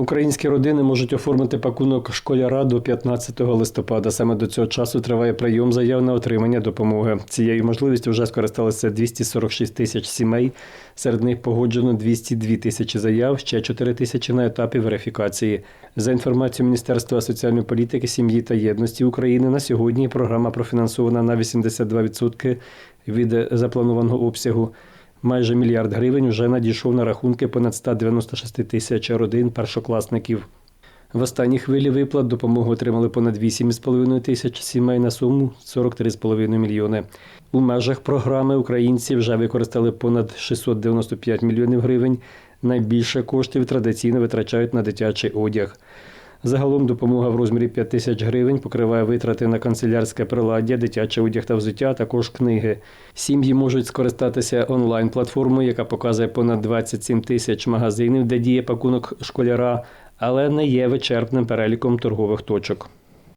Українські родини можуть оформити пакунок школяра до 15 листопада. Саме до цього часу триває прийом заяв на отримання допомоги. Цією можливістю вже скористалися 246 тисяч сімей. Серед них погоджено 202 тисячі заяв, ще 4 тисячі на етапі верифікації. За інформацією Міністерства соціальної політики, сім'ї та єдності України на сьогодні програма профінансована на 82% від запланованого обсягу. Майже мільярд гривень вже надійшов на рахунки понад 196 тисяч родин першокласників. В останній хвилі виплат допомогу отримали понад 8,5 тисяч сімей на суму 43,5 мільйони. У межах програми українці вже використали понад 695 мільйонів гривень. Найбільше коштів традиційно витрачають на дитячий одяг. Загалом допомога в розмірі 5 тисяч гривень покриває витрати на канцелярське приладдя, дитяче одяг та взуття, а також книги. Сім'ї можуть скористатися онлайн-платформою, яка показує понад 27 тисяч магазинів, де діє пакунок школяра, але не є вичерпним переліком торгових точок.